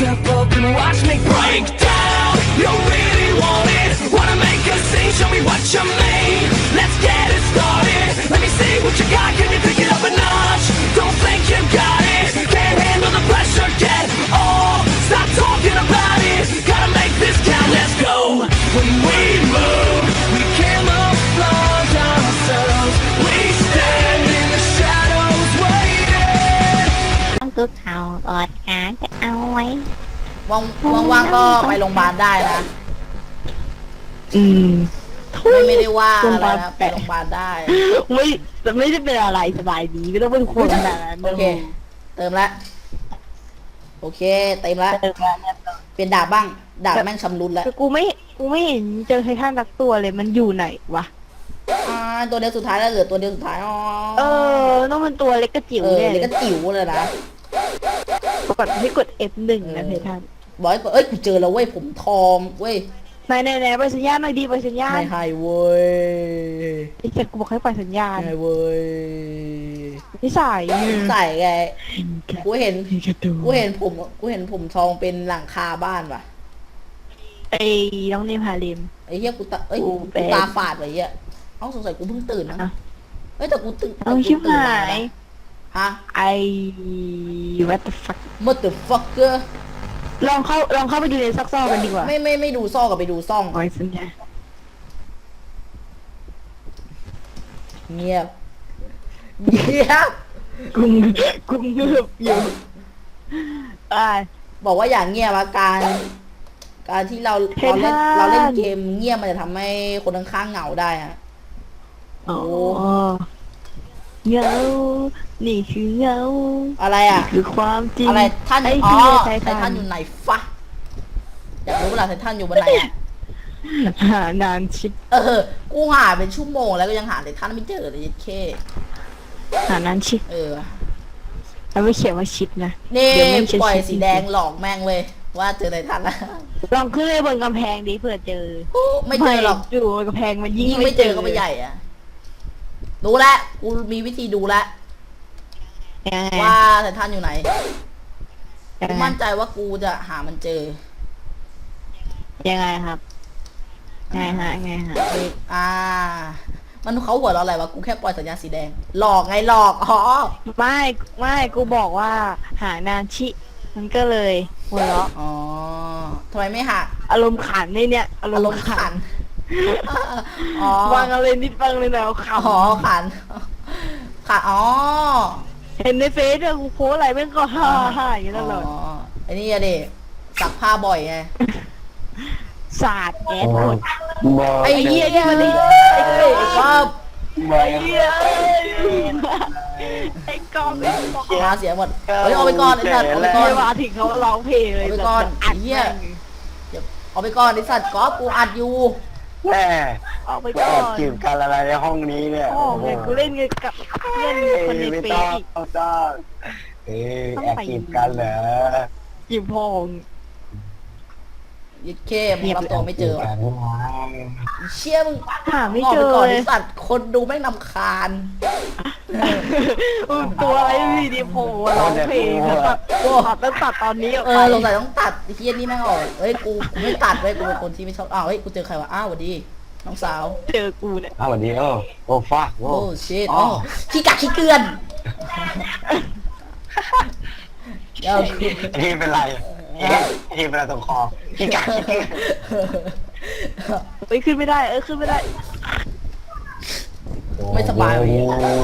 Step up and watch me break down. You really want it? Wanna make a scene, show me what you mean. Let's get it started. Let me see what you got, can you pick it up a notch? Don't think you got it. Can't handle the pressure, get all. Stop talking about it. Gotta make this count, let's go. When we move, we camouflage ourselves. We stand in the shadows waiting. Good how God ไว้ว่างว่างๆก็ไปโรงพยาบาลได้นะ อืมไม่ไม่ได้ว่าอะไรโรงพยาบาลนะไปแปะโรงพยาบาลได้ ไม่แต่ไม่ได้เป็นอะไรสบายดีไม่ต้องเป็นคนขนาดนั้นโอเค เติมละ โอเค เต็มละ เออมาเนี่ยเป็นดาบบ้าง ดาบแม่งชำรุดแล้วแต่กูไม่กูไม่เห็นเจอไททันสักตัวเลยมันอยู่ไหนวะอ่าตัวเดียวสุดท้ายแล้วเหลือตัวเดียวสุดท้ายอ๋อเออต้องเป็นตัวเล็กกระจิ๋วเออเนี่ย เล็กก็จิ๋วเลยนะ กดให้กด F1 นะเออไททันบอกให้เอ้ยกูเจอแล้วเว้ยผมทองเว้ยไหนไหนไหนไปสัญญาณหน่อยดีไปสัญญาณไม่ให้เว้ยไอ้เจ็ดกูบอกให้ปล่อยสัญญาณไม่ให้เว้ยนิสัยใส่ไงกูเห็นกระตูกูเห็นผมกูเห็นผมทองเป็นหลังคาบ้านว่ะไอ้น้องเนมฮาเลมไอ้เหี้ยกูตาเอ้ยกูกูเป็นตาฝาดไว้เหี้ยเอ้าสงสัยกูเพิ่งตื่นนะอะเอ้ยแต่กูตื่นเอาชิบหาย ฮะ ไอ้ what the fuck motherfucker ลองเข้าลองเข้าไปดูในซอกๆกันดีกว่าไม่ไม่ไม่ดูซ่อกับไปดูซ่องปล่อยสัญญาณเงียบ เงียบกูกูเงือบอยู่อ่า บอกว่าอย่างเงียบอาการ การที่เราเทเราเล่นท่าเราเล่นเกมเงียบมันจะทำให้คนข้างๆเหงาได้อะอ๋อ เงา นี่คือเงา อะไรอะ คือความจริงอะไรท่านไอ้อ๋อเหี้ยไทไททัทันนอยู่ไหนฟะอยากรู้เวลาไททันอยู่บนไหนอะ หานานชิปเออ กูหาเป็นชั่วโมงแล้วก็ยังหาไททันไม่เจอเลยเคหานานชิปเออ แล้วไม่เขียนว่าชิปนะนี่เดี๋ยวไม่ใช่ปล่อยชิปสีแดงหลอกแม่งเลย ว่าเจอไททันแล้วลองขึ้นไปบนกำแพงดิเผื่อเจอ ไม่เจอหรอก อยู่บนกำแพงมันยิ่ยิ่งงไม่เจอก็ไม่ใหญ่อะ รู้แล้วกูมีวิธีดูแล้วยังไงว่าไททันอยู่ไหนยักูงไงมั่นใจว่ากูจะหามันเจอยังไงครับไงฮะไงฮะเฮ้ยอ่า มันเขาหัวเราะอะไรวะกูแค่ปล่อยสัญญาณสีแดง หลอกไงหลอกอ๋อไม่ไม่กูบอกว่า หานานชิ มันก็เลยหัวเราะอ๋อทำไมไม่หาอารมณ์ขันในเนี่ย อารอารมมณ์ณ์ขัขันน อ๋อวางอะไรนิดฟังเลยนะขอ๋อขันขันอ๋อำเห็นในเฟซเนี่ยกูโพสอะไรแม่งก็ฮ่าฮ่าอย่างนี้ตลอดอ๋อไอ้นี่อะดิซักผ้าบ่อยไงสาดแก๊สหมดไอ้เหี้ยนี่มันไอ้ไอ้ไอ้ก๊อฟไอ้เหี้ยไอ้กองไอ้กองมาเสียหมดเฮ้ยเอาไปก่อนไอ้สัตว์เอาไปก่อนเดี๋ยวมาถึงเขาร้องเพลงเลยเอาไปก่อนอัดเหี้ย แม่งเดี๋ยวเอาไปก่อนไอ้สัตว์ก๊อฟกูอัดอยู่ แม่เอาไปไปก่แออบนจีบกันอะไรในห้องนี้เนี่ยโอ้โหกูเล่นกับเพื่อนเอ้ยคนในไม่เฟซต้องอีกไม่ต้องเอ้ยต้องแอบไปจีบกันเหรอ จิบพอง ยึดเข้มงรับตัวไม่เจอแอบจีบกันเชี่ยมึงหาไม่งอกเจไปอก่อนเลไอยสัตว์คนดูแม่งนำคาญเออตัวอะไรมีดีโผล่ร้องเพลงแล้วตัดตัดแล้วตัดตอนนี้ออกเอไปอสงสัยต้องตัดไอ้เฮียนี่แม่งออกเอ้ยกูกูไม่ตัดเว้ยกูเป็นคนที่ไม่ชอบอ้าวเฮ้ยกูเจอใครวะอ้าวสวัสดีน้องสาวเจอกูเนี่ยอ้าวสวัสดีโอ้โอ้ฟักโอ้โอ้ชิตอ๋อขี้กักขี้เกลือนเดี๋ยวกูไอ้นี่เป็นไร ไอ้นี่เป็นอะไรตรงคอขี้กากขี้เกียจเอ้ยขึ้นไม่ได้ เอ้ยขึ้นไม่ได้ ไม่สบายเลย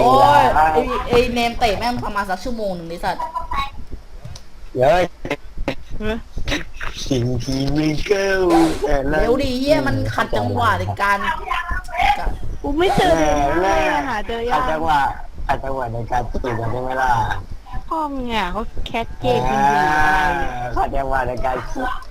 โอ้ยไอ้ไอ้เนมเตะแม่งประมาณสักชั่วโมงหนึ่งนี่สัตว์เฮ้ยเออสิ่งที่ไม่เกิลแต่ละเร็วดีเฮียมันขัดจังหวะในการกูไม่เจอแม่เลยแม่หาเจอขัยัดงจังหวะขัดจังหวะในการจีบกันได้ไหมล่ะ ห้องเนี่ยเขาแคทเกอ่มจริงๆอะไรเนี่ยาขัดจังหวะในการ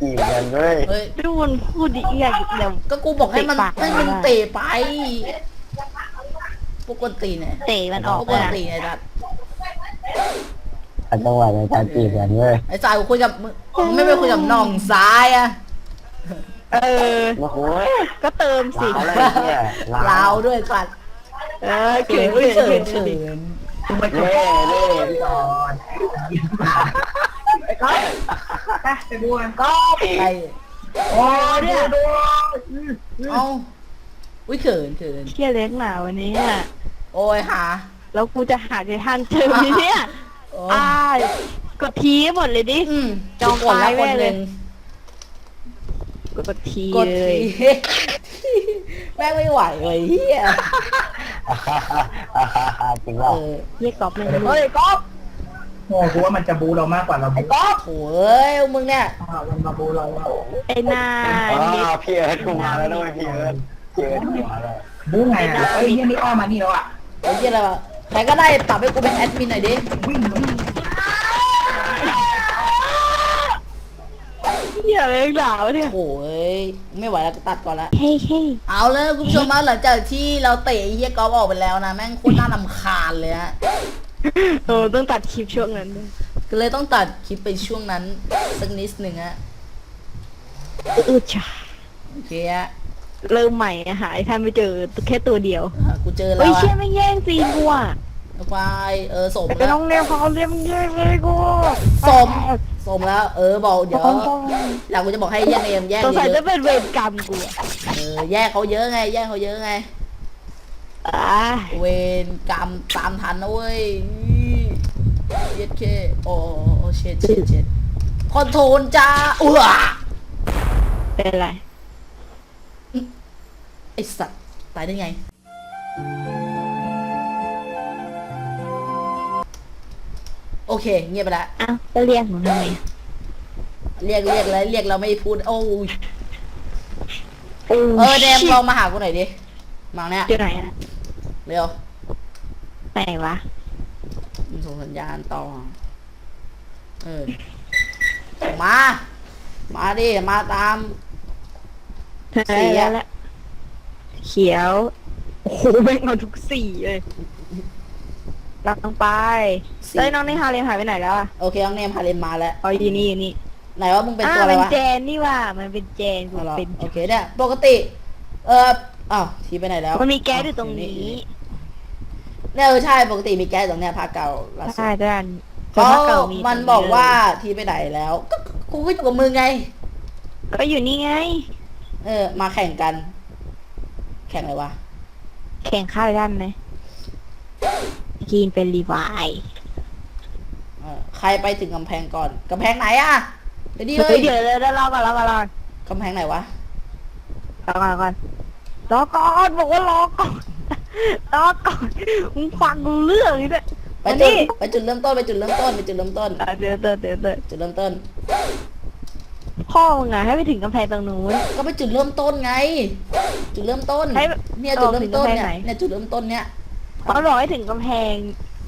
จีบกันด้วยเฮ้ย ดูมันพูดดิเอียกเดี๋ยว ก็กูบอกให้มันเตะปาก ให้มันไม่ได้เตะไปพวกกวนตีนเนี่ยเตะมันออกพวกไปกวนนะตีนไอ้สัตว์ขัดจังหวะในการจีบกันด้วยไอ้สายกูคุยกับมึงมึงไม่ไปคุยกับน้องซ้ายอะ เออ โอ้โหก็เติมสิลาวอะไรเนี่ยลาวด้วยสัตว์เออเขิเขินนเขิเขินนเขิเขินน เล่เล่พี่ก่อนกไปไปบูกันก็ใครโอ้เนี่ยเอาอุ้ยเขินเขินเที่ยเล็กหนาวันนี้อะโอ้ยหาแล้วกูจะหาไททันเจอไหมเนี่ยโอ้ยอ้ายกดทีหมดเลยดิอืมจองกดแล้วไฟคไว้นหเล ยนึ่งกดทีกดเลยทีแม่งไม่ไหวเลยเฮียจริงว่าเออเรียกกอบเลยเฮ้ยก๊อฟโอ้กูว่ามันจะบูเรามากกว่าเราบูโถเอ้ยมึงเนี่ยอ่ามันมาบูเราเราไอ้หนาเด็กพี่เอิร์ธกูมาแล้วด้วยพี่เอิร์ธพี่เอิร์ธกูมาแล้วบูไงอะเฮ้ยเนี่ยนี่อ้อมมานี่แล้วอะไอ้เหี้ยอะไรวะใครก็ได้ปรับให้กูเป็นแอดมินหน่อยดิวิ่งวิ่ง เที่ยเล็กหนาวะเนี่ยโอ้ยไม่ไหวแล้วก็ตัดก่อนละ เฮ้ยเฮ้ยเอาเลยคุณผู้ชมมาหลังจากที่เราเตะไอ้เฮียกอล์ฟออกไปแล้วนะแม่งโคตรน่ารำคาญเลยฮะ เออต้องตัดคลิปช่วงนั้นด้วยก็เลยต้องตัดคลิปไปช่วงนั้นสักนิดหนึ่งฮะอือจ้าโอเคฮะเริ่มใหม่อะหาไอ้ท่านไม่เจอแค่ตัวเดียวอะกูเจอแล้เฮ้ยวอะเชี่ยไม่งแย่งซีนกูอะควายเออสมไอ้แล้วน้องเนี่ยเขาเรียกแย่งเลยกูสม สมแล้ว เออบอกเดี๋ยวหลังกูจะบอกให้เฮียเนมแยกสงสัยเยจะอะเป็นเวรกรรมกูอะๆเออแยกเขาเยอะไง แยกเขาเยอะไง อ่าเวรกรรมตามทันนะเว้ยเย็ดเคโอ้โอ้เช็ดเช็ดเช็ดคอนโทรลจ้าอ้วเป็นไรไอสัตว์ตายได้ไง โอเค เงียบไปละอ้าวจะเรียกหนูทำไมเรียกเรียกแล้วเรียกเราไม่พูด โอ้ยโอ้เออเดมลองมาหากูหน่อยดิมาเนี่ยอยู่ไหนอะเร็วไหนวะมึงส่งสัญญาณต่อ เออ มา มาดิ มาตามสีอะแล้วเขียว โอ้โหแม่งเอาทุกสีเลย เราต้องไปสีเอ้ยน้องนี่ฮาเรียมหายไปไหนแล้วอะโอเคน้องเนมพาเลนมาแล้ว อ๋ออยู่นี่อยู่นี่ไหนว่ามึงเป็นอ่าตัวอะไรเป็นวะเจนนี่ว่ามันเป็นเจนกูอ๋อเหรอเป็นโอเคเนี่ยปกติ เอออ้าวทีไปไหนแล้วมันมีแก๊สอยู่ตรงนี้เนี่ยเออใช่ปกติมีแก๊สตรงเนี้ยภาคเก่าล่าสุดใช่ด้านเขาแต่ถ้ก่มันบอกว่าทีไปไหนแล้วก็กูก็อยู่กับมึงไง ก็อยู่นี่ไง เออ มาแข่งกัน แข่งอะไรวะแข่งข้าวด้านไหม กีนเป็นรีไวายเออใครไปถึงกำแพงก่อนกำแพงไหนอะเดี๋ยวดิเฮ้เฮ้ยยเดี๋ยวเดี๋ยวเดี๋ยวรอก่อนรอก่อนรอก่อนกำแพงไหนวะรอก่อนรอก่อนรอก่อนบอกว่ารอก่อนรอก่อนมึงฟังกูเรื่องนี้ด้วยไปอันจุนี้ดไปจุดเริ่มต้นไปจุดเริ่มต้นไปจุดเริ่มต้น อะเดี๋ยวเดี๋ยวเดี๋ยวเดี๋ยวจุดเริ่มต้น พ่อมึงอะให้ไปถึงกำแพงตรงนู้น ก็ไปจุดเริ่มต้นไง จุดเริ่มต้นให้เนี่ยจุดเริ่มต้นเนี่ยเอาถึงกำแพงไหน เนี่ยจุดเริ่มต้นเนี่ย เขาบอกให้ถึงกำแพง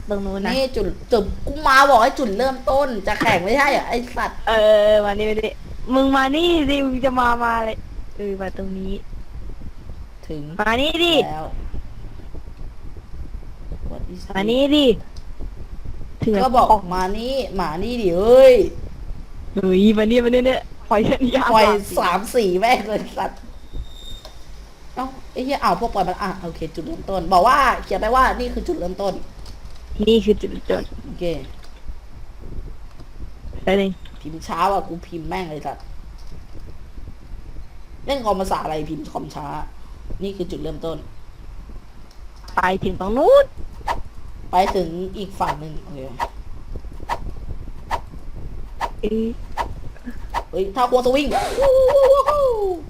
ตรงนู้นนะ นี่จุดจุดกูมาบอกให้จุดเริ่มต้น จะแข่งไม่ใช่เหรอไอสัตว์เออมานี่มาดิมึงมานี่ดิมึงจะมามาเลยเออมาตรงนี้ ถึงมานี่ดิแล้ว What is มานี่ดิถึงก็บอกมานี่หมานี่ดิเอ้ยเฮ้ยมานี่มานี่เนี่ยปล่อยสัญญาณปล่อยก่นสามสี่แม่งเลยสัตว์เอ้าไอ้เหี้ยอ้าวพวกปล่อยมันอะโอเค จุดเริ่มต้น บอกว่าเขียนไปว่านี่คือจุดเริ่มต้นนี่คือจุดจบโอเค ไปเลยพิมพ์ช้าอะกูพิมพ์แม่งเลยสัตว์เล่นคอมภาษาอะไรพิมพ์คอมช้า นี่คือจุดเริ่มต้น ไปถึงตรงนู้นไปถึงอีกฝั่งหนึ่งโอเคเอ้ยเฮ้ยถ้าควงสวิงวู้วู้วู้วู้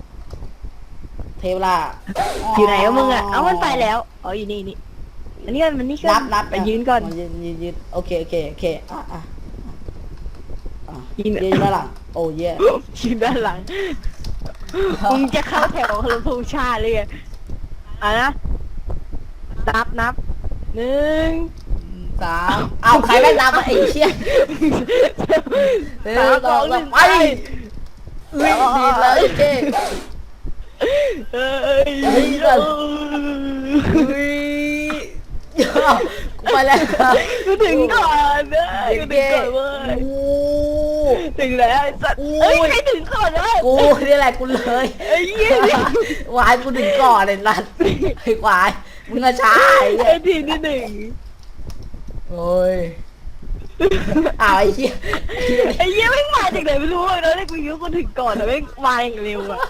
เทวลาอยู่ไหนวะมึงอะเอ้ามันไปแล้ว อ๋ออยู่นี่นี่ อันนี้มันนี่ก็นับนับไปยืนก่อนมายืนยืนยืนโอเคโอเคโอเค อะอะอะยืนยืนด้านหลัง โอ้เย่ยืนด้านหลัง มึงจะเข้าแถวคารพงชาติเลยไงอะนะ นับนับ หนึ่งสามเอาใครแม่งนับอะไอ้เชี่ยเร็วต่อต่อไปอุ้ยดีแล้วโอเค เอ้ยเฮ้ยก่อน อุ้ยกูไปแล้วกูถึงก่อนนะกูถึงก่อนเว้ยโอ้ถึงแล้วไอ้สัตว์โอ้ย เอ้ยใครถึงก่อนวะกูนี่แหละกูเลยไอ้เหี้ยวายกูถึงก่อนเลยนัดไอ้ควายมึงอะช้าไอ้เหี้ไอ้ยทีมที่หนึ่งโอ้ยอ้าวไอ้เหี้ยไอ้เหี้ยไอ้เหี้ยแม่งมาจากไหนไม่รู้เลยแล้วกูยิ้วกูถึงก่อนแล้วแม่งมาอย่างเร็วอะ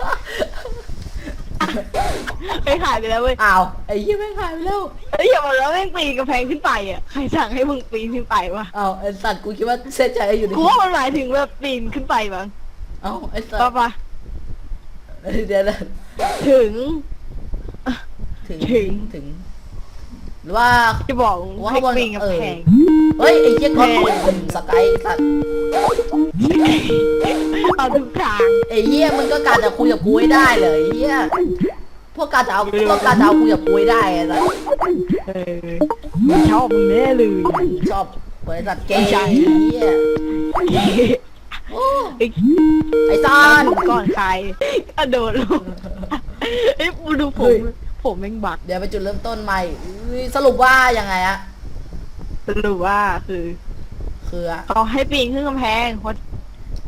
ไอ้หายไปแล้วเว้ยอ้าวไอ้เหี้ยแม่งหายไปแล้วไอ้เหี้ยบอกแล้วแม่งปีนกระแพงขึ้นไปอะใครสั่งให้มึงปีนขึ้นไปวะอ้าวไอ้สัตว์กูคิดว่าเส้นใจอยู่ในกูว่ามันหมายถึงแบบปีนขึ้นไปมั้งเอ้าไอ้สัตป่ะว์ปะเดี๋ยวนะถึง ถึงถึงถึง หรือว่า จะบอกว่าให้บนปีนกระแพง เฮ้ยไอ้เหี้ยก้อนผมสกายสัตว์เอาทุกทางไอ้เหี้ยมันก็การจะคุยกับกูให้ได้เลยไอ้เหี้ยพวกการจะเอาพวกการจะเอาคุยกับกูให้ได้ไอ้สัตว์เออมันชอบมึงแน่เลยชอบเปิดสัตว์เกย์ใช่ไอ้เหี้ยโอ้ไอ้ไอ้ซาน ก่อนใครกระโดดลงไอ้ปูดูผม ผมแม่งบักเดี๋ยวไปจุดเริ่มต้นใหม่อุ้ยสรุปว่ายังไงอะสรุปว่าคือคืออะเขาให้ปีนขึ้นกำแพงเขา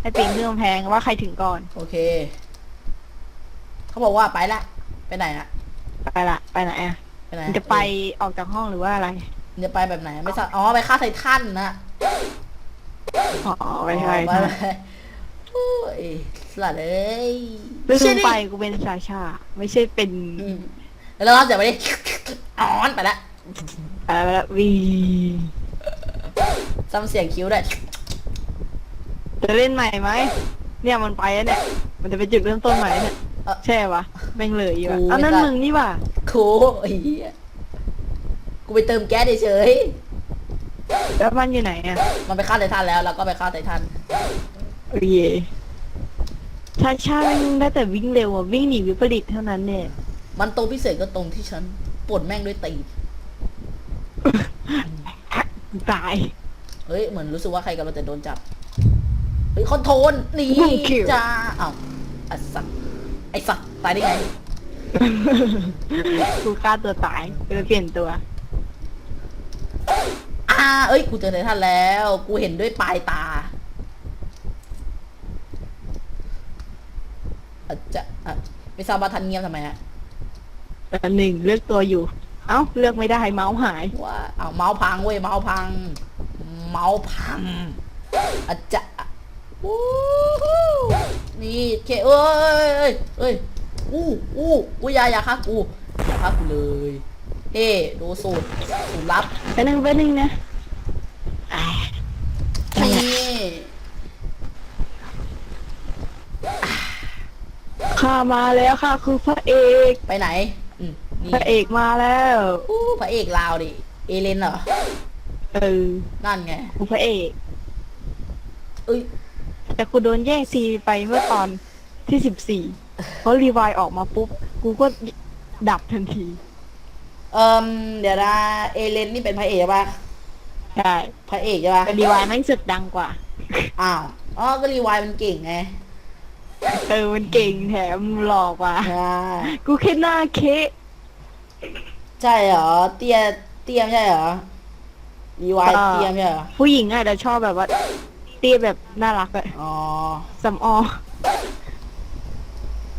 ให้ปีนขึ้นกำแพงว่าใครถึงก่อน โอเค เขาบอกว่าไปละ ไปไหนอะไปละ ไปไหนอะไปไหนมันจะไปออกจากห้องหรือว่าอะไรมันจะไปแบบไหน ไม่ทราบอ๋อไปฆ่าไททันนะอ๋อไม่ใช่อ๋อไปไปโอ้ยสลัดเอ้ยซึ่งใช่ดิไปกูเป็นชาชา ไม่ใช่เป็น อืม แล้วเราจะไปดิอ๋อนไปละอะไรละวีซ้ำเสียงคิ้วด้วยจะเล่นใหม่ไหม เนี่ยมันไปแล้วเนี่ย มันจะเป็นจุดเริ่มต้นใหม่เนี่ยเอ่อใช่ปะแม่งเลยอยู่อะกูเอานั่นไม่ได้มึงนี่ว่ะโคไอ้เหี้ยกูไปเติมแก๊สเฉยแล้วมันอยู่ไหนอะๆมันไปฆ่าไททันแล้วแล้วก็ไปฆ่าไททันโอ้ยชาชาแม่งได้แต่วิ่งเร็วอะวิ่งหนีวิปริตเท่านั้นเนี่ย มันตรงพิเศษก็ตรงที่ฉันปวดแม่งด้วยตีนตาย เฮ้ย เหมือนรู้สึกว่าใครกำลังจะโดนจับ เฮ้ยคอนโทรลนี่มึงคิวจ้าเอ้าไอ้สัตว์ไอ้สัตว์ตายได้ไงกูฆ่าตัวตายกูจะเปลี่ยนตัว อ่า เอ้ย กูเจอไททันแล้ว กูเห็นด้วยปลายตาอาจจะอะไม่ทราบว่าทันเงียบทำไมฮะ อันหนึ่งเลือกตัวอยู่ เอ้าเลือกไม่ได้เมาส์หาย ว่าเอาเมาส์พังเว้ยเมาส์พัง เมาส์พังอาจจะวู้ฮู้นี่เคเอ้ยเอ้ยเอ้ยอู้อู้อู้อยาอยาฆ่ากูอย่าฆ่ากูเลยเอ้ดูสูตรสูตรลับไปหนึ่งไปหนึ่งนะอ่านี่ข้ามาแล้วค่ะคือพระเอกไปไหนอืม นี่พระเอกมาแล้วอู้พระเอกลาวดิ เอเลนเหรอ เออนั่นไงกูพระเอก เอ้ย แต่กูโดนแย่งซีไปเมื่อตอนที่สิบสี่เพราะรีวายออกมาปุ๊บ กูก็ดับทันทีเอ่มเดี๋ยวนะ เอเลนนี่เป็นพระเอกป่ะใช่พระเอกใช่ป่ะแต่รีวายแม่งสุดดังกว่า อ้าว อ๋อ ก็รีวายมันเก่งไงเออมันเก่งแถมหลอกว่ะใช่ กูแค่หน้าเคะ ใช่เหรอ เตี้ย เตี้ยไม่ใช่เหรอรีวายเตี้ยไม่ใช่เหรอ ผู้หญิงอะแต่ชอบแบบว่าเตี้ยแบบน่ารักอะอ๋อ สำออ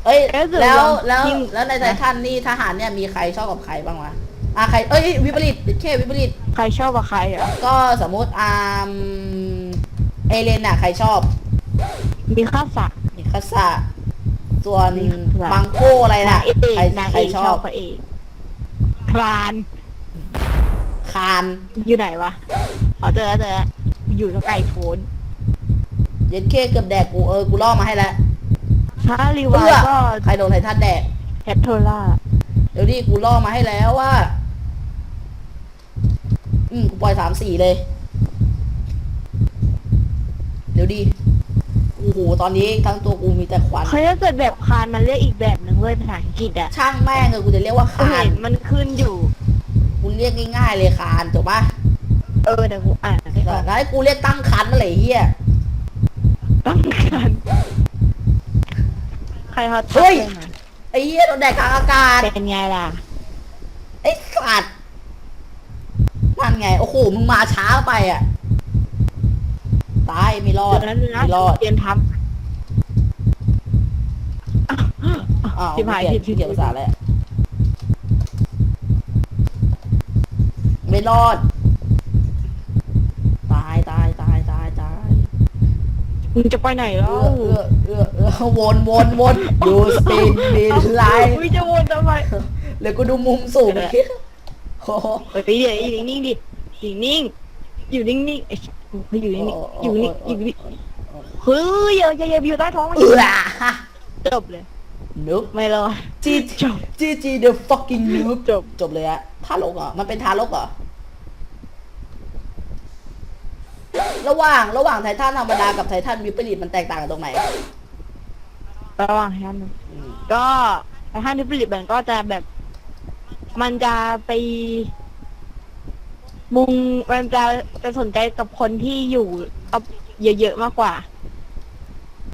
เอ้ย เอ๊ะแต่แล้วเราแล้วยิ่งแล้วในไททันนี่ทหารเนี่ยมีใครชอบกับใครบ้างวะ อะใคร เอ้ย วิปริตแค่วิปริต ใครชอบกับใครอะก็สมมติอ่ามเอเลนน่ะ ใครชอบมีข้าสักมิคาสะส่วนมิคาสะ มังโกอะไรน่ะ นางเอกใครนางใครเอกชชออบบพระเอก คลานคานอยู่ไหนวะอ๋อเจอแล้วเจอแล้วอยู่ตรงไก่โฟนเย็นเคเกือบแดกกูเออกูล่อมาให้แล้วถ้ารีวาเพื่ยอก็ใครโดนไททันแดก แฮตโทล่าเดี๋ยวดิกูล่อมาให้แล้วว่า อืมกูปล่อยสามสี่เลย เดี๋ยวดิ โอ้โหตอนนี้ทั้งตัวกูมีแต่ควันเขาถ้าเกิดแบบคลานมันเรียกอีกแบบหนึ่งเว้ยภาษาอังกฤษอะช่างแม่งเลยกูจะเรียกว่ากูคาเห็นนมันขึ้นอยู่ กูเรียกง่ายๆเลยคานถูกปะเออแต่กูอ่านไม่ออกแล้วให้กูเรียกตั้งคันอะไรเฮียต้องการใครเขาทักเฮ้ยไปมาไอ้เฮียโดนแดกกลางอากาศเป็นไงล่ะไอ้สัตว์นั่นไงโอ้โหมึงมาช้าไปอะ ตายไม่รอดเดี๋ยวนั้นนะไม่รอดเรียนทอ้าวชิบหายเปลี่ผิดผิดเปลี่ยนภาษาแล้วไม่รอด ตายตายตมึงจะไปไหนแล้เอวอเออเออเออวนวนวนยูสปินบินไลน์ มึงจะวนทำไมเลยกูดูมุมสูงดิโอ้โหเฮ้ยเดี๋ยวอยู่นิ่งๆดิอยู่นิ่ง อยู่นิ่งๆไอ้เฮ้ย อยู่นิ่งๆอยู่นิ่งๆอยู่นิ่งๆเฮ้ยอย่าอย่าอย่าอยู่ใต้ท้องมันเออจบเลยนุ๊กไม่รอดจีจบจีจี the fucking noob จบจบเลยอะทารกเหรอมันเป็นทารกเหรอระหว่างระหว่างไททันธรรมดากับไททันวิปริตมันแตกต่างกันตรงไหนระหว่างท่านก็ท่านที่ผลิตมันก็จะแบบ มันจะไป มุงมันจะจะสนใจกับคนที่อยู่เยอะๆมากกว่า